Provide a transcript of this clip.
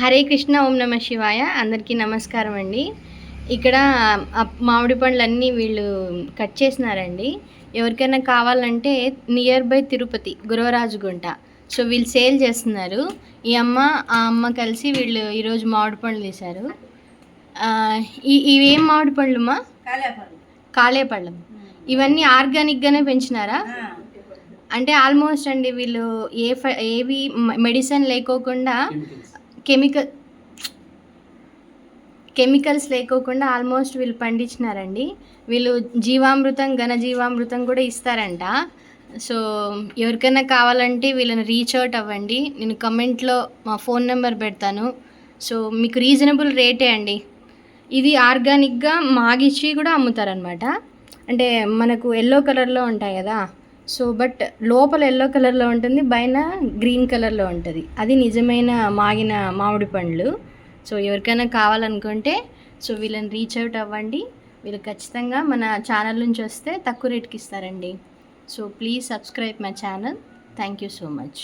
హరే కృష్ణ ఓం నమ శివాయ. అందరికీ నమస్కారం అండి. ఇక్కడ మామిడి పండ్లన్నీ వీళ్ళు కట్ చేసినారండి. ఎవరికైనా కావాలంటే near by Tirupati Guravarajugunta. So వీళ్ళు సేల్ చేస్తున్నారు. ఈ అమ్మ ఆ అమ్మ కలిసి వీళ్ళు ఈరోజు మామిడి పండ్లు తీశారు. ఇవేం మామిడి పండ్లు మా కాలేపల్లి కాలేపళ్ళం ఇవన్నీ ఆర్గానిక్గానే పెంచినారా? అంటే ఆల్మోస్ట్ అండి వీళ్ళు ఏ ఫ- ఏవి మెడిసిన్ లేకోకుండా కెమికల్ కెమికల్స్ లేకోకుండా ఆల్మోస్ట్ వీళ్ళు పండించినారండి. వీళ్ళు జీవామృతం ఘన జీవామృతం కూడా ఇస్తారంట. సో ఎవరికైనా కావాలంటే వీళ్ళని రీచ్ అవుట్ అవ్వండి. నేను కమెంట్లో మా ఫోన్ నెంబర్ పెడతాను. సో మీకు రీజనబుల్ రేటే అండి. ఇది ఆర్గానిక్గా మాగిచ్చి కూడా అమ్ముతారనమాట అంటే మనకు ఎల్లో కలర్లో ఉంటాయి కదా. సో బట్ లోపల ఎల్లో కలర్లో ఉంటుంది పైన గ్రీన్ కలర్లో ఉంటుంది. అది నిజమైన మాగిన మామిడి పండ్లు. సో ఎవరికైనా కావాలనుకుంటే సో వీళ్ళని రీచ్ అవుట్ అవ్వండి. వీళ్ళు ఖచ్చితంగా మన ఛానల్ నుంచి వస్తే తక్కువ రేట్కి ఇస్తారండి. So please subscribe my channel thank you so much